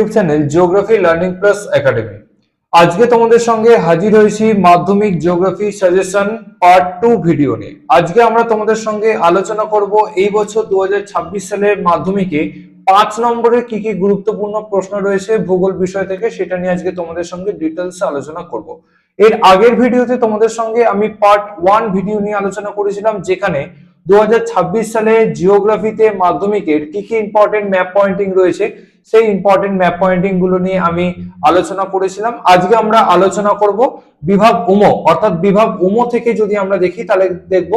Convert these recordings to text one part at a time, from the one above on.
YouTube channel geography learning plus academy আজকে তোমাদের সঙ্গে হাজির হয়েছি মাধ্যমিক geography suggestion part two video নিয়ে। আজকে আমরা তোমাদের সঙ্গে আলোচনা করব এই বছর দু সালের মাধ্যমিকে পাঁচ নম্বরের কি কি গুরুত্বপূর্ণ প্রশ্ন রয়েছে ভূগোল বিষয় থেকে সেটা নিয়ে আজকে তোমাদের সঙ্গে ডিটেলস আলোচনা করব। এর আগের ভিডিওতে তোমাদের সঙ্গে আমি পার্ট ওয়ান ভিডিও নিয়ে আলোচনা করেছিলাম যেখানে দুহাজার ছাব্বিশ সালে জিওগ্রাফিতে মাধ্যমিকের কি কি ইম্পর্টেন্ট ম্যাপ পয়েন্টিং রয়েছে, সেই ইম্পর্টেন্ট ম্যাপ পয়েন্টিংগুলো নিয়ে আমি আলোচনা করেছিলাম। আজকে আমরা আলোচনা করব বিভাগ উমো, অর্থাৎ বিভাগ উমো থেকে যদি আমরা দেখি, তাহলে দেখব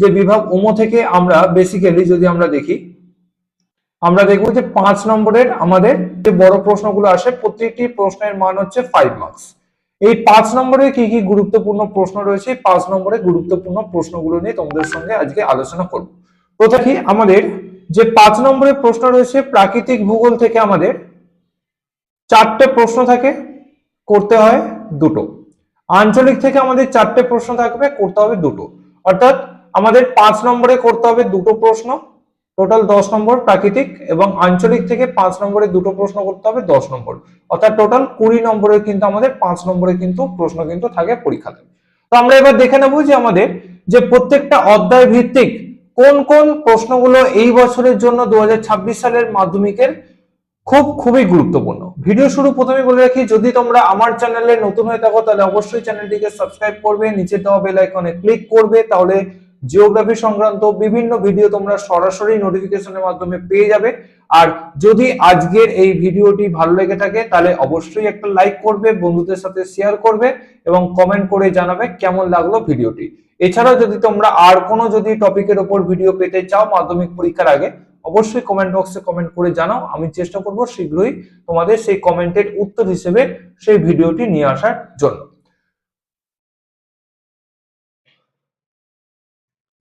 যে বিভাগ উমো থেকে আমরা বেসিক্যালি যদি আমরা দেখি, আমরা দেখব যে পাঁচ নম্বরের আমাদের যে বড় প্রশ্নগুলো আসে প্রত্যেকটি প্রশ্নের মান হচ্ছে ফাইভ মার্কস এই পাঁচ নম্বরে কি কি গুরুত্বপূর্ণ প্রশ্ন রয়েছে? পাঁচ নম্বরে গুরুত্বপূর্ণ প্রশ্নগুলো নিয়ে তোমাদের সঙ্গে আজকে আলোচনা করব। প্রথমে আমাদের যে পাঁচ নম্বরের প্রশ্ন রয়েছে, প্রাকৃতিক ভূগোল থেকে আমাদের চারটে প্রশ্ন থাকে, করতে হয় দুটো। আঞ্চলিক থেকে আমাদের চারটে প্রশ্ন থাকবে, করতে হবে দুটো। অর্থাৎ আমাদের পাঁচ নম্বরে করতে হবে দুটো প্রশ্ন। টোটাল দশ নম্বর প্রাকৃতিক এবং আঞ্চলিক থেকে পাঁচ নম্বরে দুটো প্রশ্ন করতে হবে, দশ নম্বর। অর্থাৎ টোটাল কুড়ি নম্বরের কিন্তু আমাদের, পাঁচ নম্বরে কিন্তু প্রশ্ন কিন্তু থাকে পরীক্ষাতে। তো আমরা এবার দেখে নেব যে আমাদের যে প্রত্যেকটা অধ্যায় ভিত্তিক কোন কোন প্রশ্নগুলো এই বছরের জন্য দু হাজার ছাব্বিশ সালের মাধ্যমিকের খুব খুবই গুরুত্বপূর্ণ। ভিডিও শুরু প্রথমে বলে রাখি, যদি তোমরা আমার চ্যানেলে নতুন হয়ে থাকো, তাহলে অবশ্যই চ্যানেলটিকে সাবস্ক্রাইব করবে, নিচে দেওয়া বেল আইকনে ক্লিক করবে, তাহলে জিওগ্রাফি সংক্রান্ত বিভিন্ন ভিডিও তোমরা সরাসরি নোটিফিকেশনের মাধ্যমে পেয়ে যাবে। আর যদি আজকের এই ভিডিওটি ভালো লেগে থাকে, তাহলে অবশ্যই একটা লাইক করবে, বন্ধুদের সাথে শেয়ার করবে এবং কমেন্ট করে জানাবে কেমন লাগল ভিডিওটি। এছাড়াও যদি তোমরা আর কোনো যদি টপিকের উপর ভিডিও পেতে চাও মাধ্যমিক পরীক্ষার আগে, অবশ্যই কমেন্ট বক্সে কমেন্ট করে জানাও। আমি চেষ্টা করব শীঘ্রই তোমাদের সেই কমেন্টের উত্তর হিসেবে সেই ভিডিওটি নিয়ে আসার জন্য।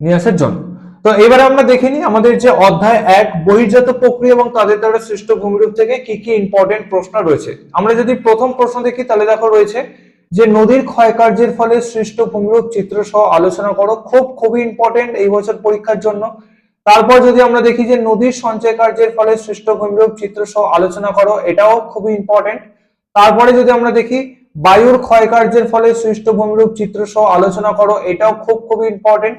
নিয়ে আসার জন্য। তো এবারে আমরা দেখে নিই আমাদের যে অধ্যায় এক, বহির্জাত প্রক্রিয়া এবং তাদের দ্বারা সৃষ্ট ভূমিরূপ থেকে কি কি ইম্পর্টেন্ট প্রশ্ন রয়েছে। আমরা যদি প্রথম প্রশ্ন দেখি, তাহলে দেখো রয়েছে যে নদীর ক্ষয়কার্যের ফলে সৃষ্ট ভূমিরূপ চিত্র সহ আলোচনা করো। খুব, খুবই ইম্পর্টেন্ট এই বছর পরীক্ষার জন্য। তারপর যদি আমরা দেখি যে নদীর সঞ্চয় কার্যের ফলে সৃষ্ট ভূমিরূপ চিত্র সহ আলোচনা করো, এটাও খুবই ইম্পর্টেন্ট তারপরে যদি আমরা দেখি বায়ুর ক্ষয়কার্যের ফলে সৃষ্ট ভূমিরূপ চিত্র সহ আলোচনা করো, এটাও খুব, খুবই ইম্পর্টেন্ট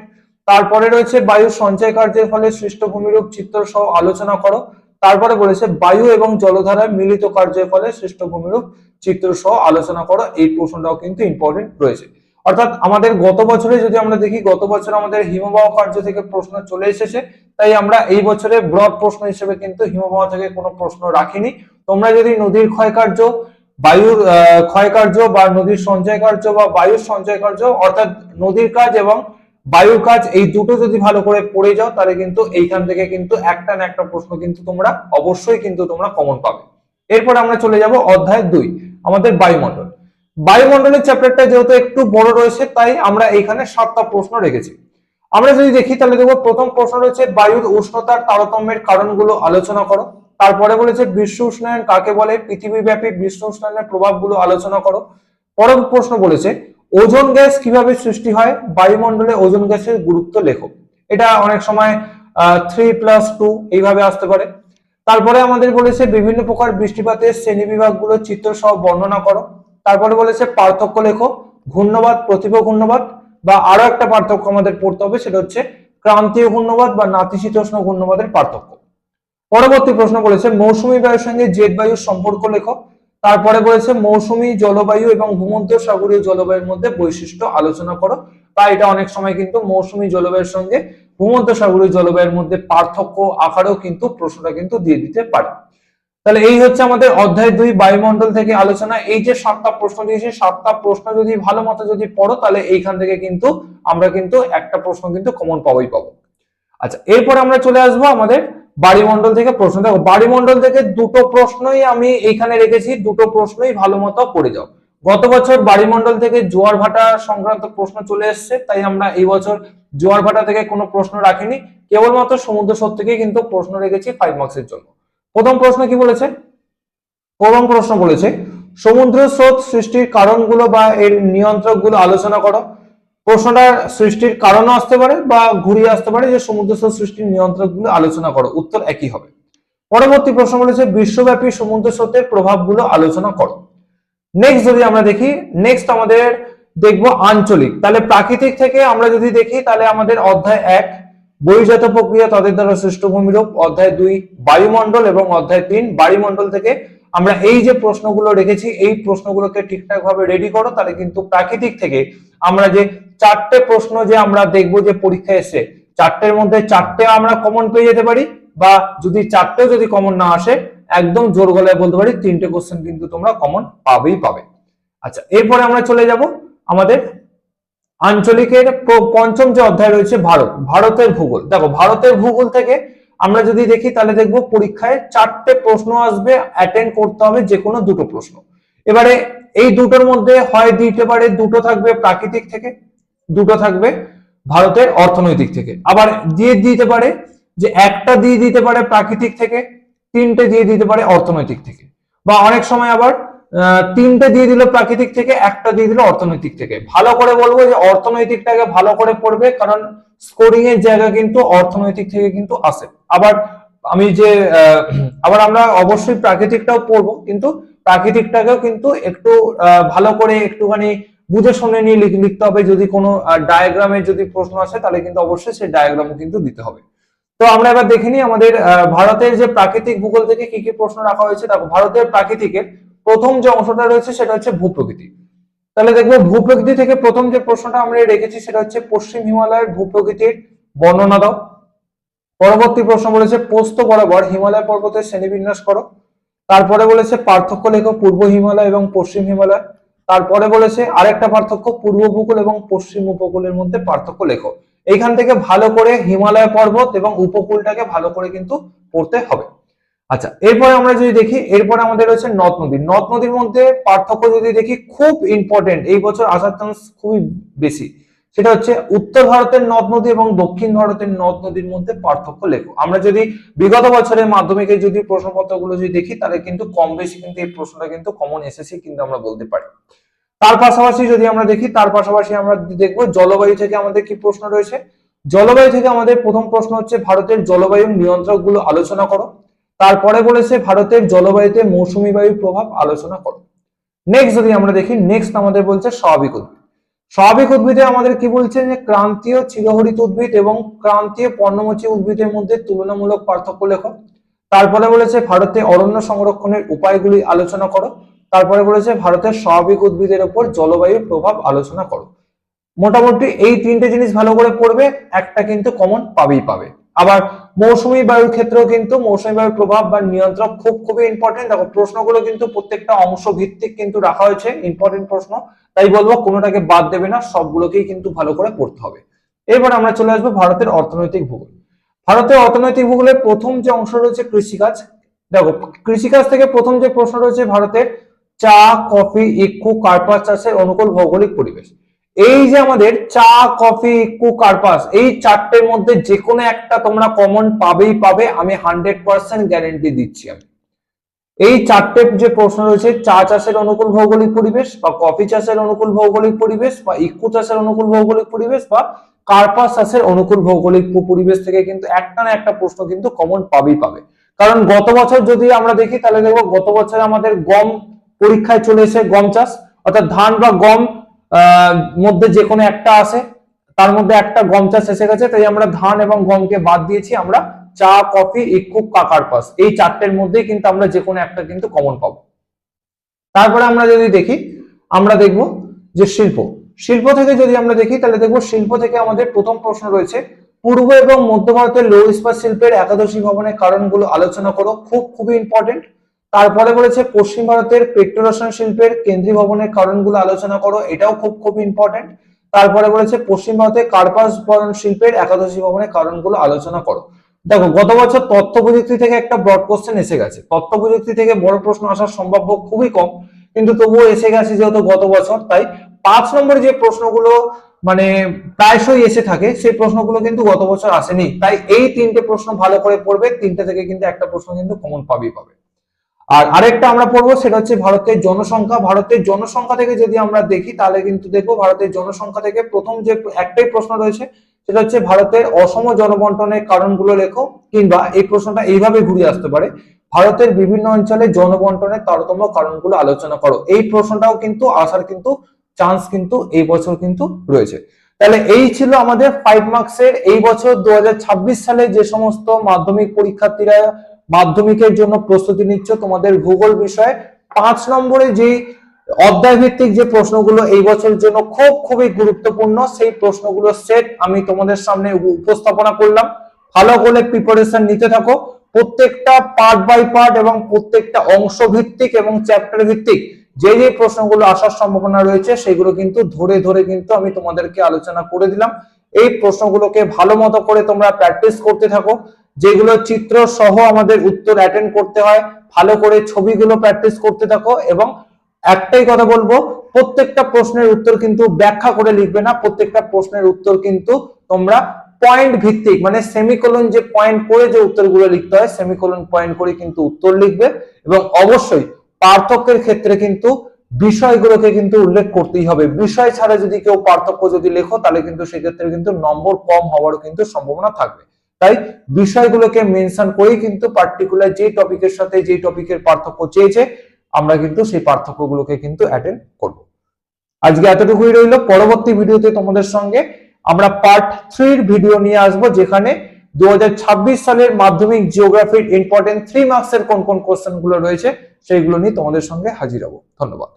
তারপরে রয়েছে বায়ু সঞ্চয় কার্যের ফলে সৃষ্ট ভূমিরূপ চিত্র সহ আলোচনা করো। তারপরে বলেছে বায়ু এবং জলধারায় মিলিত কার্যের ফলে সৃষ্ট ভূমিরূপ চিত্র সহ আলোচনা করো। এই প্রশ্নটাও কিন্তু ইম্পর্টেন্ট রয়েছে। অর্থাৎ আমাদের গত বছরে যদি আমরা দেখি, গত বছর আমাদের হিমবাহ কার্য থেকে প্রশ্ন চলে এসেছে। তাই আমরা এই বছরে ব্রড প্রশ্ন হিসেবে কিন্তু হিমবাহ থেকে কোনো প্রশ্ন রাখিনি। তোমরা যদি নদীর ক্ষয়কার্য বায়ুর ক্ষয়কার্য বা নদীর সঞ্চয় কার্য বা বায়ুর সঞ্চয় কার্য, অর্থাৎ নদীর কাজ এবং বায়ুর কাজ এই দুটো যদি ভালো করে পড়ে যাও, তাহলে কিন্তু এইখান থেকে কিন্তু একটা না একটা প্রশ্ন কিন্তু তোমরা অবশ্যই কিন্তু তোমরা কমন পাবে। এরপর আমরা চলে যাব অধ্যায় দুই, আমাদের বায়ুমণ্ডল। বায়ুমণ্ডলের চ্যাপ্টারটা যেহেতু একটু বড় রয়েছে, তাই আমরা এখানে সাতটা প্রশ্ন রেখেছি। আমরা যদি দেখি, তাহলে দেখব প্রথম প্রশ্ন রয়েছে, বায়ুর উষ্ণতার তারতম্যের কারণগুলো আলোচনা করো। তারপরে বলেছে, বিশ্ব উষ্ণায়ন কাকে বলে? পৃথিবীব্যাপী বিশ্ব উষ্ণায়নের প্রভাবগুলো আলোচনা করো। পরের প্রশ্ন বলেছে ওজন গ্যাস কীভাবে সৃষ্টি হয়? বায়ুমণ্ডলে ওজন গ্যাসের গুরুত্ব লেখো। এটা অনেক সময় থ্রি প্লাস টু এইভাবে আসতে পারে। তারপরে আমাদের বলেছে বিভিন্ন প্রকার বৃষ্টিপাতের শ্রেণি বিভাগগুলো চিত্র সহ বর্ণনা করো। তারপরে বলেছে পার্থক্য লেখো, ঘূর্ণবাদ, প্রতিভ ঘূর্ণবাদ বা আরও একটা পার্থক্য আমাদের পড়তে হবে, সেটা হচ্ছে ক্রান্তীয় ঘূর্ণবাদ বা নাতিশীতোষ্ণ ঘূর্ণবাদের পার্থক্য। পরবর্তী প্রশ্ন বলেছে, মৌসুমী বায়ুর সঙ্গে জেট বায়ুর সম্পর্ক লেখো। তারপরে বলেছে মৌসুমী জলবায়ু এবং ভূমধ্য সাগরীয় জলবায়ুর মধ্যে বৈশিষ্ট্য আলোচনা করো। বা এটা অনেক সময় কিন্তু মৌসুমী জলবায়ুর সঙ্গে ভূমধ্য সাগরীয় জলবায়ুর মধ্যে পার্থক্য আকারেও কিন্তু প্রশ্নটা কিন্তু দিয়ে দিতে পারে। তাহলে এই হচ্ছে আমাদের অধ্যায় দুই বায়ুমণ্ডল থেকে আলোচনা। এই যে সাতটা প্রশ্ন দিয়েছি, সাতটা প্রশ্ন যদি ভালো মতো যদি পড়ো, তাহলে এইখান থেকে কিন্তু আমরা কিন্তু একটা প্রশ্ন কিন্তু কমন পাবই পাবো। আচ্ছা এরপর আমরা চলে আসব আমাদের বাড়িমণ্ডল থেকে প্রশ্ন। দেখো, বাড়িমণ্ডল থেকে দুটো প্রশ্নই আমি এইখানে রেখেছি, দুটো প্রশ্নই ভালো মতো পড়ে যাও। গত বছর বাড়িমণ্ডল থেকে জোয়ার ভাটা সংক্রান্ত প্রশ্ন চলে এসছে, তাই আমরা এই বছর জোয়ার ভাটা থেকে কোনো প্রশ্ন রাখিনি। কেবলমাত্র সমুদ্র থেকে কিন্তু প্রশ্ন রেখেছি ফাইভ মার্কসের জন্য। প্রথম প্রশ্ন কি বলেছে? প্রথম প্রশ্ন বলেছে, সমুদ্র স্রোত সৃষ্টির কারণগুলো বা এর নিয়ন্ত্রকগুলো আলোচনা করো। প্রশ্নটা সৃষ্টির কারণও আসতে পারে বা ঘুরিয়ে আসতে পারে যে সমুদ্র স্রোত সৃষ্টির নিয়ন্ত্রকগুলো আলোচনা করো। উত্তর একই হবে। পরবর্তী প্রশ্ন বলেছে, বিশ্বব্যাপী সমুদ্র প্রভাবগুলো আলোচনা করো। নেক্সট যদি আমরা দেখি নেক্সট আমাদের দেখব আঞ্চলিক। তাহলে প্রাকৃতিক থেকে আমরা যদি দেখি, তাহলে আমাদের অধ্যায় এক, বহির্জাত প্রক্রিয়া তাদের দ্বারা সৃষ্ট ভূমিরূপ অধ্যায় দুই, বায়ুমণ্ডল এবং অধ্যায় তিন, বায়ুমণ্ডল থেকে আমরা এই যে প্রশ্নগুলো রেখেছি, এই প্রশ্নগুলোকে ঠিকঠাক ভাবে রেডি করো, তাহলে কিন্তু প্রাকৃতিক থেকে আমরা যে চারটে প্রশ্ন যে আমরা দেখব যে পরীক্ষায় এসে, চারটের মধ্যে চারটে আমরা কমন পেয়ে যেতে পারি, বা যদি চারটেও যদি কমন না আসে, একদম জোর গলায় বলতে পারি তিনটে কোশ্চেন কিন্তু তোমরা কমন পাবেই পাবে। আচ্ছা এরপরে আমরা চলে যাব আমাদের আঞ্চলিকের পঞ্চম যে অধ্যায় রয়েছে ভারত, ভারতের ভূগোল। দেখো, ভারতের ভূগোল থেকে আমরা যদি দেখি, তাহলে দেখব পরীক্ষায় চারটে প্রশ্ন আসবে অ্যাটেন্ড করতে হবে যে কোনো দুটো প্রশ্ন। এবারে এই দুটোর মধ্যে হয় দিতে পারে দুটো থাকবে প্রাকৃতিক থেকে দুটো থাকবে ভারতের অর্থনৈতিক থেকে। আবার দিয়ে দিতে পারে যে একটা দিয়ে দিতে পারে প্রাকৃতিক থেকে, তিনটে দিয়ে দিতে পারে অর্থনৈতিক থেকে। বা অনেক সময় আবার তিনটে দিয়ে দিল প্রাকৃতিক থেকে, একটা দিয়ে দিল অর্থনৈতিক থেকে। ভালো করে বলব যে অর্থনৈতিকটাকে ভালো করে পড়বে, কারণ স্কোরিং এর জায়গা কিন্তু অর্থনৈতিক থেকে কিন্তু আসে। আবার আমি যে আবার আমরা অবশ্যই প্রাকৃতিকটাও পড়ব, কিন্তু প্রাকৃতিকটাকেও কিন্তু একটু ভালো করে একটুখানি বুঝে শুনে নিয়ে লিখতে হবে। যদি কোনো ডায়াগ্রামের যদি প্রশ্ন আসে, তাহলে কিন্তু অবশ্যই সেই ডায়াগ্রাম কিন্তু দিতে হবে। তো আমরা এবার দেখে নিই আমাদের ভারতের যে প্রাকৃতিক ভূগোল থেকে কি কি প্রশ্ন রাখা হয়েছে। দেখো, ভারতের প্রাকৃতিকের প্রথম যে অংশটা রয়েছে, সেটা হচ্ছে ভূপ্রকৃতি। তাহলে দেখব, ভূপ্রকৃতি থেকে প্রথম যে প্রশ্নটা আমরা রেখেছি, সেটা হচ্ছে পশ্চিম হিমালয়ের ভূপ্রকৃতির বর্ণনা দাও। পরবর্তী প্রশ্ন বলেছে, পোস্ত বরাবর হিমালয় পর্বতের শ্রেণীবিন্যাস করো। তারপরে বলেছে, পার্থক্য লেখো পূর্ব হিমালয় এবং পশ্চিম হিমালয়। তারপরে বলেছে, আরেকটা পার্থক্য, পূর্ব উপকূল এবং পশ্চিম উপকূলের মধ্যে পার্থক্য লেখো। এইখান থেকে ভালো করে হিমালয় পর্বত এবং উপকূলটাকে ভালো করে কিন্তু পড়তে হবে। আচ্ছা এরপরে আমরা যদি দেখি, এরপরে আমাদের রয়েছে নদ নদী। নদ নদীর মধ্যে পার্থক্য যদি দেখি, খুব ইম্পর্টেন্ট এই বছর আসার চান্স খুবই বেশি। সেটা হচ্ছে উত্তর ভারতের নদ নদী এবং দক্ষিণ ভারতের নদ নদীর মধ্যে পার্থক্য লেখো। আমরা যদি বিগত বছরের মাধ্যমিকে যদি প্রশ্নপত্রগুলো যদি দেখি, তাহলে কিন্তু কম বেশি কিন্তু এই প্রশ্নটা কিন্তু কমন এসেছে কিন্তু আমরা বলতে পারি। তার পাশাপাশি যদি আমরা দেখি, তার পাশাপাশি আমরা দেখব জলবায়ু থেকে আমাদের কি প্রশ্ন রয়েছে? জলবায়ু থেকে আমাদের প্রথম প্রশ্ন হচ্ছে ভারতের জলবায়ু নিয়ন্ত্রকগুলো আলোচনা করো। তারপরে বলেছে ভারতের জলবায়ুতে মৌসুমী বায়ুর প্রভাব আলোচনা করো। নেক্সট যদি আমরা দেখি নেক্সট আমাদের বলছে স্বাভাবিক উদ্ভিদ। স্বাভাবিক উদ্ভিদে আমাদের কি বলছেন যে ক্রান্তীয় চিরহরিত উদ্ভিদ এবং ক্রান্তীয় পর্ণমোচী উদ্ভিদের মধ্যে তুলনামূলক পার্থক্য লেখো। তারপরে বলেছে ভারতে অরণ্য সংরক্ষণের উপায়গুলি আলোচনা করো। তারপরে বলেছে ভারতের স্বাভাবিক উদ্ভিদের উপর জলবায়ুর প্রভাব আলোচনা করো। মোটামুটি এই তিনটে জিনিস ভালো করে পড়বে, একটা কিন্তু কমন পাবেই পাবে। আবার মৌসুমী বায়ুর ক্ষেত্রেও কিন্তু মৌসুমী বায়ুর প্রভাব বা নিয়ন্ত্রক খুব খুবই ইম্পর্টেন্ট দেখো, প্রশ্নগুলো কিন্তু প্রত্যেকটা অংশ ভিত্তিক কিন্তু রাখা হয়েছে ইম্পর্টেন্ট প্রশ্ন। তাই বলব, কোনোটাকে বাদ দেবে না, সবগুলোকেই কিন্তু ভালো করে পড়তে হবে। এবার আমরা চলে আসব ভারতের অর্থনৈতিক ভূগোল। ভারতের অর্থনৈতিক ভূগোলের প্রথম যে অংশ রয়েছে কৃষিকাজ। দেখো, কৃষিকাজ থেকে প্রথম যে প্রশ্ন রয়েছে, ভারতের চা, কফি, ইক্ষু, কার্পাস চাষের অনুকূল ভৌগোলিক পরিবেশ। এই যে আমাদের চা, কফি ইক্ষু কার্পাস এই চারটের মধ্যে যে কোনো একটা তোমরা কমন পাবেই পাবে, আমি হান্ড্রেড পার্সেন্ট গ্যারেন্টি দিচ্ছি আমি। এই চারটে যে প্রশ্ন রয়েছে, চা চাষের অনুকূল ভৌগোলিক পরিবেশ বা কফি চাষের অনুকূল ভৌগোলিক পরিবেশ বা ইকু চাষের অনুকূল ভৌগোলিক পরিবেশ বা কার্পাস চাষের অনুকূল ভৌগোলিক পরিবেশ থেকে কিন্তু একটা না একটা প্রশ্ন কিন্তু কমন পাবেই পাবে। কারণ গত বছর যদি আমরা দেখি, তাহলে দেখব গত বছর আমাদের গম পরীক্ষায় চলে এসে গম চাষ, অর্থাৎ ধান বা গম মধ্যে যে কোনো একটা আসে তার মধ্যে একটা গম চাষ এসে গেছে, তাই আমরা ধান এবং গমকে বাদ দিয়েছি, আমরা চা, কফি ইক্ষু কাকারপাস এই চারটের মধ্যেই কিন্তু আমরা যে কোনো একটা কিন্তু কমন পাবো। তারপরে আমরা যদি দেখি, আমরা দেখব যে শিল্প। শিল্প থেকে যদি আমরা দেখি, তাহলে দেখব শিল্প থেকে আমাদের প্রথম প্রশ্ন রয়েছে, পূর্ব এবং মধ্য ভারতের লৌহ ইস্পাত শিল্পের একাদশী ভবনের কারণগুলো আলোচনা করো। খুব, খুবই ইম্পর্টেন্ট তারপরে বলেছে, পশ্চিম ভারতের পেট্রোরসায়ন শিল্পের কেন্দ্রীয় ভবনের কারণগুলো আলোচনা করো, এটাও খুব খুব ইম্পর্টেন্ট তারপরে বলেছে, পশ্চিম ভারতের কার্পাস বরণ শিল্পের একাদশী ভবনের কারণগুলো আলোচনা করো। দেখো, গত বছর তথ্য প্রযুক্তি থেকে একটা ব্রড কোশ্চেন এসে গেছে। তথ্য প্রযুক্তি থেকে বড় প্রশ্ন আসার সম্ভাব্য খুবই কম, কিন্তু তবুও এসে গেছে যেহেতু গত বছর, তাই পাঁচ নম্বরে যে প্রশ্নগুলো মানে প্রায়শই এসে থাকে, সেই প্রশ্নগুলো কিন্তু গত বছর আসেনি। তাই এই তিনটে প্রশ্ন ভালো করে পড়বে, তিনটে থেকে কিন্তু একটা প্রশ্ন কিন্তু কমন পাবেই পাবে। আর আরেকটা আমরা পড়ব, সেটা হচ্ছে ভারতের জনসংখ্যা। ভারতের জনসংখ্যা থেকে যদি আমরা দেখি, তাহলে কিন্তু দেখব ভারতের জনসংখ্যা থেকে প্রথম যে একটাই প্রশ্ন রয়েছে, সেটা হচ্ছে ভারতের অসম জনবন্টনের কারণগুলো লেখো, কিংবা এই প্রশ্নটা এইভাবে ঘুরে আসতে পারে। ভারতের বিভিন্ন অঞ্চলে জনবন্টনের তারতম্য কারণগুলো আলোচনা করো। এই প্রশ্নটাও কিন্তু আসার কিন্তু চান্স কিন্তু এই বছর কিন্তু রয়েছে। তাহলে এই ছিল আমাদের ফাইভ মার্কসের এই বছর দু হাজার ছাব্বিশ সালে যে সমস্ত মাধ্যমিক পরীক্ষার্থীরা মাধ্যমিকের জন্য প্রস্তুতি নিচ্ছ। তোমাদের ভূগোল বিষয়ে পাঁচ নম্বরে যে অধ্যায় ভিত্তিক যে প্রশ্নগুলো এই বছরের জন্য খুব খুবই গুরুত্বপূর্ণ, সেই প্রশ্নগুলো সেট আমি তোমাদের সামনে উপস্থাপনা করলাম। ভালো করে প্রিপারেশন নিতে থাকো। প্রত্যেকটা পার্ট বাই পার্ট এবং প্রত্যেকটা অংশ ভিত্তিক এবং চ্যাপ্টার ভিত্তিক যে যে প্রশ্নগুলো আসার সম্ভাবনা রয়েছে, সেগুলো কিন্তু ধরে ধরে কিন্তু আমি তোমাদেরকে আলোচনা করে দিলাম। এই প্রশ্নগুলোকে ভালো মতো করে তোমরা প্র্যাকটিস করতে থাকো। যেগুলো চিত্র সহ আমাদের উত্তর অ্যাটেন্ড করতে হয়, ভালো করে ছবিগুলো প্র্যাকটিস করতে থাকো এবং একটাই কথা বলব, প্রত্যেকটা প্রশ্নের উত্তর কিন্তু ব্যাখ্যা করে লিখবে না, প্রত্যেকটা প্রশ্নের উত্তর কিন্তু তোমরা পয়েন্ট ভিত্তিক মানে সেমিকোলন যে পয়েন্ট করে যে উত্তরগুলো লিখতে হয় সেমিকোলন পয়েন্ট করে কিন্তু উত্তর লিখবে এবং অবশ্যই পার্থক্যের ক্ষেত্রে কিন্তু বিষয়গুলোকে কিন্তু উল্লেখ করতেই হবে। বিষয় ছাড়া যদি কেউ পার্থক্য যদি লেখো, তাহলে কিন্তু সেক্ষেত্রে কিন্তু নম্বর কম হওয়ারও কিন্তু সম্ভাবনা থাকবে। তাই বিষয়গুলোকে মেনশন করেই কিন্তু পার্টিকুলার যে টপিকের সাথে যে টপিকের পার্থক্য চেয়েছে, আমরা কিন্তু সেই পার্থক্যগুলোকে কিন্তু অ্যাটেন্ড করব। আজকে এতটুকুই রইল। পরবর্তী ভিডিওতে তোমাদের সঙ্গে আমরা পার্ট থ্রির ভিডিও নিয়ে আসব, যেখানে দু হাজার ছাব্বিশ সালের মাধ্যমিক জিওগ্রাফির ইম্পর্টেন্ট থ্রি মার্কসের কোন কোন কোশ্চেনগুলো রয়েছে, সেইগুলো নিয়ে তোমাদের সঙ্গে হাজির হব। ধন্যবাদ।